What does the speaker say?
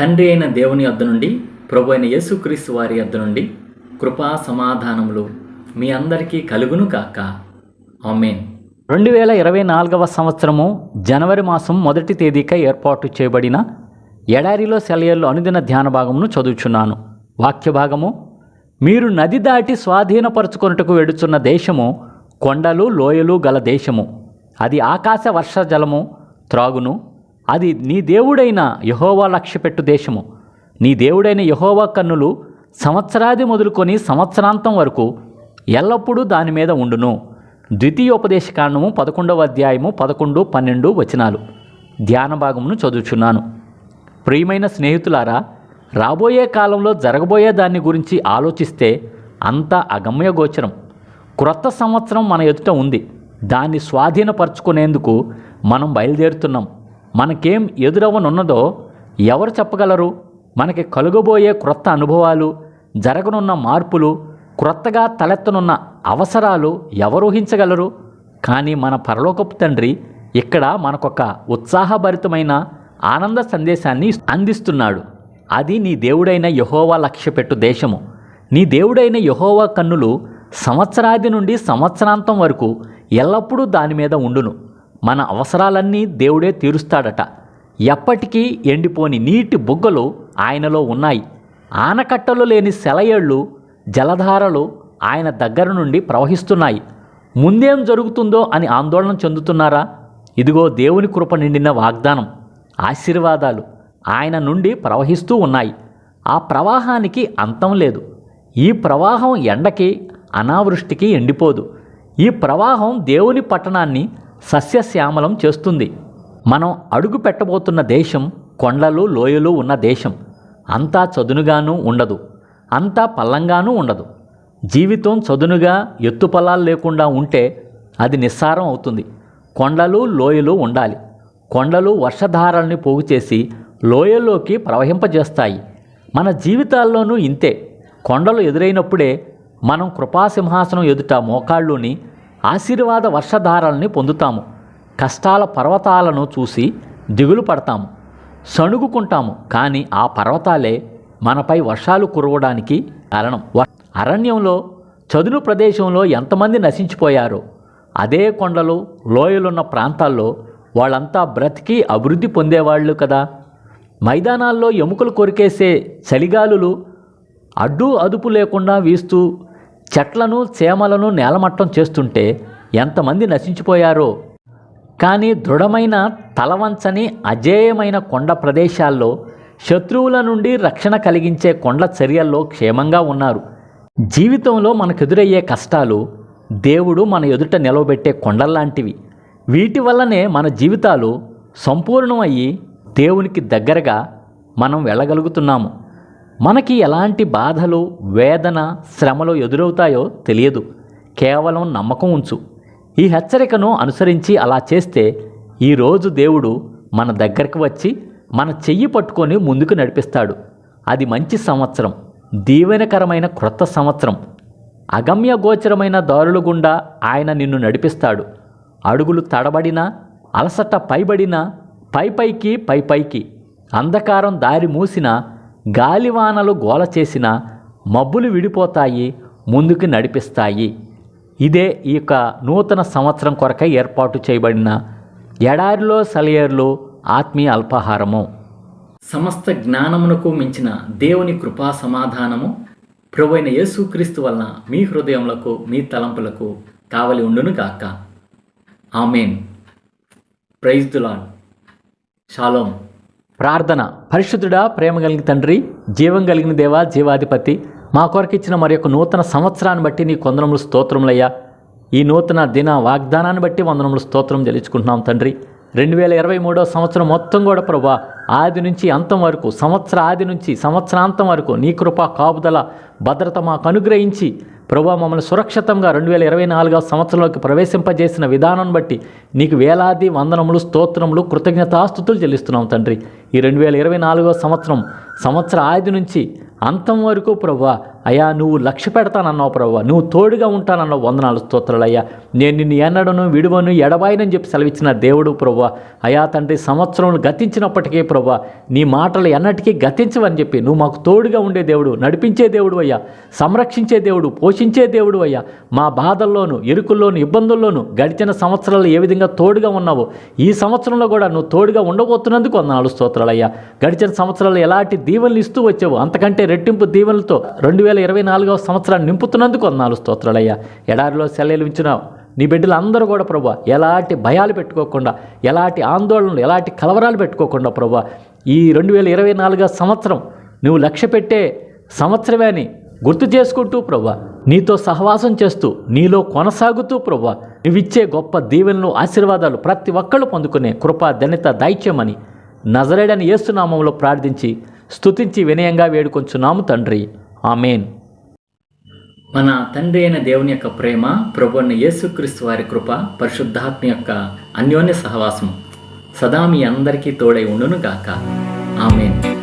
తండ్రి అయిన దేవుని వద్ద నుండి ప్రభు అయిన యేసుక్రీస్తు వారి వద్ద నుండి కృపా సమాధానములు మీ అందరికీ కలుగును కాక ఆమెన్. రెండు వేల ఇరవై నాలుగవ సంవత్సరము జనవరి మాసం మొదటి తేదీక ఏర్పాటు చేయబడిన ఎడారిలో సెలయల్లో అనుదిన ధ్యాన భాగమును చదువుచున్నాను. వాక్య భాగము మీరు నది దాటి స్వాధీనపరచుకొనుటకు వెడుచున్న దేశము కొండలు లోయలు గల దేశము. అది ఆకాశ వర్ష జలము త్రాగును అది నీ దేవుడైన యహోవా లక్ష్యపెట్టు దేశము. నీ దేవుడైన యహోవా కన్నులు సంవత్సరాది మొదలుకొని సంవత్సరాంతం వరకు ఎల్లప్పుడూ దాని మీద ఉండును. ద్వితీయోపదేశ కాండము పదకొండవ అధ్యాయము పదకొండు పన్నెండు వచనాలు. ధ్యాన భాగమును చదువుచున్నాను. ప్రియమైన స్నేహితులారా రాబోయే కాలంలో జరగబోయే దాన్ని గురించి ఆలోచిస్తే అంత అగమ్య గోచరం. క్రొత్త సంవత్సరం మన ఎదుట ఉంది. దాన్ని స్వాధీనపరచుకునేందుకు మనం బయలుదేరుతున్నాం. మనకేం ఎదురవనున్నదో ఎవరు చెప్పగలరు? మనకి కలుగబోయే క్రొత్త అనుభవాలు జరగనున్న మార్పులు క్రొత్తగా తలెత్తనున్న అవసరాలు ఎవరు ఊహించగలరు? కానీ మన పరలోకపు తండ్రి ఇక్కడ మనకొక ఉత్సాహభరితమైన ఆనంద సందేశాన్ని అందిస్తున్నాడు. అది నీ దేవుడైన యహోవా లక్ష్యపెట్టు దేశము. నీ దేవుడైన యహోవా కన్నులు సంవత్సరాది నుండి సంవత్సరాంతం వరకు ఎల్లప్పుడూ దాని మీద ఉండును. మన అవసరాలన్నీ దేవుడే తీరుస్తాడట. ఎప్పటికీ ఎండిపోని నీటి బుగ్గలు ఆయనలో ఉన్నాయి. ఆనకట్టలు లేని సెలయేళ్ళు జలధారలు ఆయన దగ్గర నుండి ప్రవహిస్తున్నాయి. ముందేం జరుగుతుందో అని ఆందోళన చెందుతున్నారా? ఇదిగో దేవుని కృప నిండిన వాగ్దానం. ఆశీర్వాదాలు ఆయన నుండి ప్రవహిస్తూ ఉన్నాయి. ఆ ప్రవాహానికి అంతం లేదు. ఈ ప్రవాహం ఎండకి అనావృష్టికి ఎండిపోదు. ఈ ప్రవాహం దేవుని పట్టణాన్ని సస్యశ్యామలం చేస్తుంది. మనం అడుగు పెట్టబోతున్న దేశం కొండలు లోయలు ఉన్న దేశం. అంతా చదునుగాను ఉండదు. అంతా పల్లంగానూ ఉండదు. జీవితం చదునుగా ఎత్తుపల్లాలు లేకుండా ఉంటే అది నిస్సారం అవుతుంది. కొండలు లోయలు ఉండాలి. కొండలు వర్షధారల్ని పోగు చేసి లోయల్లోకి ప్రవహింపజేస్తాయి. మన జీవితాల్లోనూ ఇంతే. కొండలు ఎదురైనప్పుడే మనం కృపాసింహాసనం ఎదుట మోకాళ్ళుని ఆశీర్వాద వర్షధారల్ని పొందుతాము. కష్టాల పర్వతాలను చూసి దిగులు పడతాము. సణుగుకుంటాము. కానీ ఆ పర్వతాలే మనపై వర్షాలు కురవడానికి కారణం. వ- అరణ్యంలో చదును ప్రదేశంలో ఎంతమంది నశించిపోయారో అదే కొండలు లోయలున్న ప్రాంతాల్లో వాళ్ళంతా బ్రతికి అభివృద్ధి పొందేవాళ్ళు కదా. మైదానాల్లో ఎముకలు కొరికేసే చలిగాలులు అడ్డు అదుపు లేకుండా వీస్తూ చెట్లను చేమలను నేలమట్టం చేస్తుంటే ఎంతమంది నశించిపోయారో. కానీ దృఢమైన తలవంచని అజేయమైన కొండ ప్రదేశాల్లో శత్రువుల నుండి రక్షణ కలిగించే కొండ చర్యల్లో క్షేమంగా ఉన్నారు. జీవితంలో మనకెదురయ్యే కష్టాలు దేవుడు మన ఎదుట నిలవబెట్టే కొండల్లాంటివి. వీటి వల్లనే మన జీవితాలు సంపూర్ణమయ్యి దేవునికి దగ్గరగా మనం వెళ్ళగలుగుతున్నాము. మనకి ఎలాంటి బాధలు వేదన శ్రమలు ఎదురవుతాయో తెలియదు. కేవలం నమ్మకం ఉంచు. ఈ హెచ్చరికను అనుసరించి అలా చేస్తే ఈరోజు దేవుడు మన దగ్గరకు వచ్చి మన చెయ్యి పట్టుకొని ముందుకు నడిపిస్తాడు. అది మంచి సంవత్సరం. దీవెనకరమైన క్రొత్త సంవత్సరం. అగమ్య గోచరమైన దారుల గుండా ఆయన నిన్ను నడిపిస్తాడు. అడుగులు తడబడినా అలసట పైబడినా పై పైకి పై పైకి అంధకారం దారి మూసినా గాలివానలు గోల చేసిన మబ్బులు విడిపోతాయి ముందుకు నడిపిస్తాయి. ఇదే ఈ యొక్క నూతన సంవత్సరం కొరకై ఏర్పాటు చేయబడిన ఎడారిలో సలయేర్లు ఆత్మీయ అల్పాహారము. సమస్త జ్ఞానమునకు మించిన దేవుని కృపా సమాధానము ప్రభు అయిన యేసుక్రీస్తు వలన మీ హృదయములకు మీ తలంపులకు కావలి ఉండును గాక. ఆమెన్. ప్రైజ్ దులాన్ లార్డ్. షాలోమ్ ప్రార్థన. పరిశుద్ధుడా ప్రేమ కలిగిన తండ్రి జీవం కలిగిన దేవా జీవాధిపతి మా కొరకు ఇచ్చిన మరి యొక్క నూతన సంవత్సరాన్ని బట్టి నీ కొందరములు స్తోత్రములయ్యా. ఈ నూతన దిన వాగ్దానాన్ని బట్టి వందనములు స్తోత్రం చెల్లించుకుంటున్నాం తండ్రి. రెండు వేల ఇరవై మూడో సంవత్సరం మొత్తం కూడా ప్రభా ఆది నుంచి అంతం వరకు సంవత్సర ఆది నుంచి సంవత్సరాంతం వరకు నీ కృప కాపుదల భద్రత మాకు అనుగ్రహించి ప్రభా మమ్మల్ని సురక్షితంగా రెండు వేల ఇరవై నాలుగవ సంవత్సరంలోకి ప్రవేశింపజేసిన విధానం బట్టి నీకు వేలాది వందనములు స్తోత్రములు కృతజ్ఞతాస్థుతులు చెల్లిస్తున్నాం తండ్రి. ఈ రెండు వేల ఇరవై నాలుగవ సంవత్సరం సంవత్సర ఆది నుంచి అంతం వరకు ప్రభా అయ్యా నువ్వు లక్ష్య పెడతానన్నావు ప్రభావ నువ్వు తోడుగా ఉంటానన్నావు వందనాలు స్తోత్రాలయ్యా నేను నిన్ను ఎన్నడను విడువను ఎడబాయినని చెప్పి సెలవిచ్చిన దేవుడు ప్రభా అయా తండ్రి సంవత్సరం గతించినప్పటికీ ప్రభా నీ మాటలు ఎన్నటికీ గతించవని చెప్పి నువ్వు మాకు తోడుగా ఉండే దేవుడు నడిపించే దేవుడు అయ్యా. సంరక్షించే దేవుడు పోషించే దేవుడు అయ్యా. మా బాధల్లోనూ ఇరుకుల్లోనూ ఇబ్బందుల్లోనూ గడిచిన సంవత్సరాలు ఏ విధంగా తోడుగా ఉన్నావో ఈ సంవత్సరంలో కూడా నువ్వు తోడుగా ఉండబోతున్నందుకు వందనాలు స్తోత్రాలయ్యా గడిచిన సంవత్సరాలు ఎలాంటి దీవెనలు ఇస్తూ వచ్చావు. అంతకంటే రెట్టింపు దీవెనలతో రెండు వేల ఇరవై నాలుగవ సంవత్సరాన్ని నింపుతున్నందుకు వందనాలు స్తోత్రాలయ్యా. ఎడారిలో సెలవులు నీ బిడ్డలు అందరూ కూడా ప్రభా ఎలాంటి భయాలు పెట్టుకోకుండా ఎలాంటి ఆందోళనలు ఎలాంటి కలవరాలు పెట్టుకోకుండా ప్రభా ఈ రెండు వేల ఇరవై నాలుగవ సంవత్సరం నువ్వు లక్ష్య పెట్టే సంవత్సరమే అని గుర్తు చేసుకుంటూ ప్రభా నీతో సహవాసం చేస్తూ నీలో కొనసాగుతూ ప్రభా నువ్విచ్చే గొప్ప దీవెనలు ఆశీర్వాదాలు ప్రతి ఒక్కళ్ళు పొందుకునే కృప ధన్యత దైత్యమని నజరేడని ఏసునామంలో ప్రార్థించి స్తుతించి వినయంగా వేడుకొంచున్నాము తండ్రి. ఆమెన్. మన తండ్రి అయిన దేవుని యొక్క ప్రేమ ప్రభు అయిన యేసుక్రీస్తు వారి కృప పరిశుద్ధాత్మ యొక్క అన్యోన్య సహవాసం సదా మీ అందరికీ తోడై ఉండును గాక ఆమెన్.